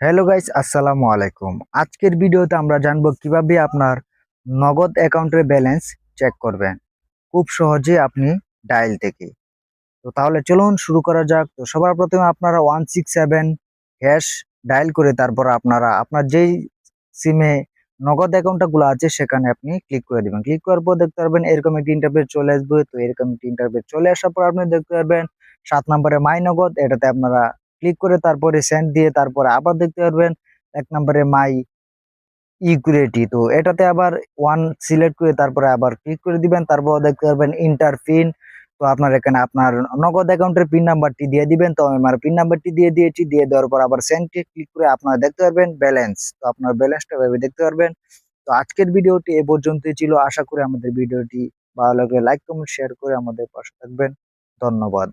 Hello guys আসসালামু আলাইকুম। আজকের ভিডিওতে আমরা জানব কীভাবে আপনার নগদ অ্যাকাউন্টের ব্যালেন্স চেক করবেন। খুব সহজে আপনি ডায়াল থেকে। তো তাহলে চলুন শুরু করা যাক। তো সবার প্রথমে আপনারা one six seven hash dial করে তারপর আপনারা আপনার যেই সিমে নগদ অ্যাকাউন্টগুলো আছে, সেখানে আপনি ক্লিক করে দিবেন। ক্লিক করার পর দেখতে পারবেন এরকম একটি ইন্টারফেস চলে আসবে। তো এরকম একটি ইন্টারফেস চলে আসার পর আপনি দেখতে পারবেন, সাত নম্বরে মাই নগদ, এটাতে আপনারা ক্লিক করে তারপরে সেন্ড দিয়ে তারপরে আবার দেখতে পারবেন এক নম্বরে মাই ইকুইরিটি তো এটাতে আবার ওয়ান সিলেক্ট করে তারপরে আবার ক্লিক করে দিবেন, তারপর দেখতে পারবেন ইন্টার পিন তো আপনার এখানে আপনার নগদ অ্যাকাউন্টের পিন নাম্বারটি দিয়ে দিবেন, তো আমি আমার পিন নাম্বারটি দিয়ে দিয়েছি, দিয়ে দেওয়ার পর আবার সেন্ডে ক্লিক করে আপনারা দেখতে পারবেন ব্যালেন্স তো আপনার ব্যালেন্সটা ভেবে দেখতে পারবেন। তো আজকের ভিডিওটি এ পর্যন্তই ছিল, আশা করি আমাদের ভিডিওটি ভালো লাগলে লাইক কমেন্ট শেয়ার করে আমাদের পাশে থাকবেন। ধন্যবাদ।